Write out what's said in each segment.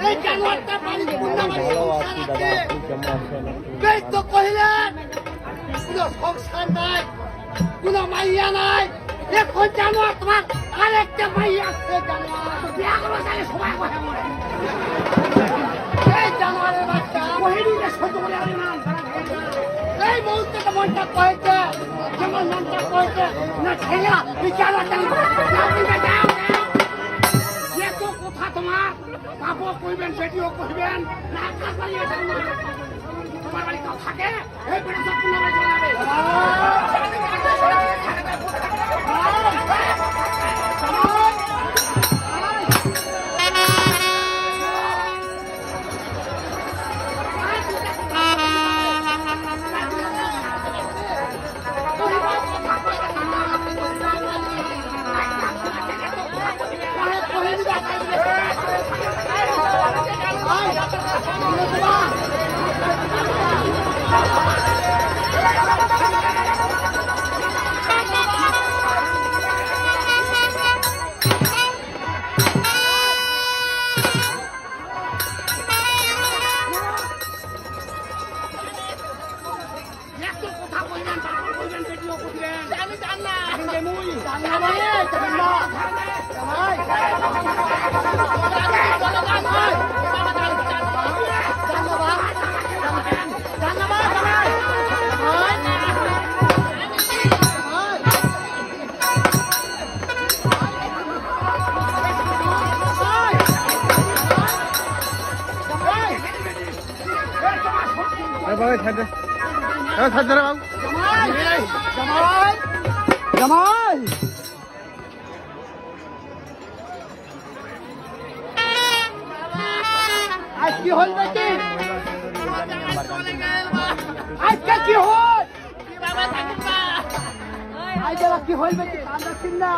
এই জানোয়ারটা বাড়ি পূর্ণাবাড়ি ভালো সংসার আছি দাদা আছে আপনি কেমন আছেন এই তো কহিলেন কোনো সংসার নাই কোনো মাইয়া নাই এখন জানোয়ার তোমার আরেকটা মাইয়া না ছেলে জানোয়ারটা কইবেন বেটিও কইবেন না কাজ না। তোমার বাড়ি কেউ থাকে, এই বেটা সব পুনরায় চলাবে এত কথা কইবেন বাপও কইবেন বেটিও কইবেন আমি জান না মুই জান না মানে জান না জামাই বাবা ছাড় ছাড় দে বাবু জামাই জামাই আজ কি হল বেটি আজকে কি হল? আজ এবার কি হল বেটি কান্দাছিস না।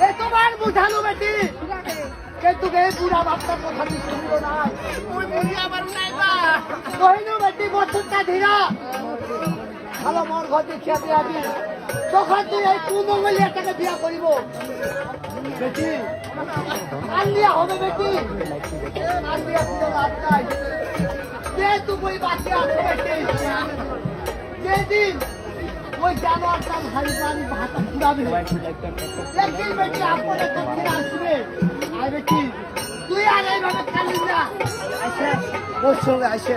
এ তোমার বুঝানো বেটি। কিন্তু এই বুড়া বাপটার কথা শুনলো না? কহিনু বেটি বছরটা ধীরা। ভালো মন ঘর দেখিয়া দিয়া দি তখন তুই এই কুমঙ্গলিয়াটাকে বিয়া করিব। বেটি আনলিয়া হবে বেটি। আনলিয়া কোনো লাভ নাই। যে তুমি বাঁচে আছে বেটি, যেদিন ওই জানোয়ারটা ভারী ভারী ভাতা ঘুরাবে একদিন বেটি আপনে তো ফিরে আসবে। আর বেটি, তুই আর এইভাবে খালি না ওর সঙ্গে আসে।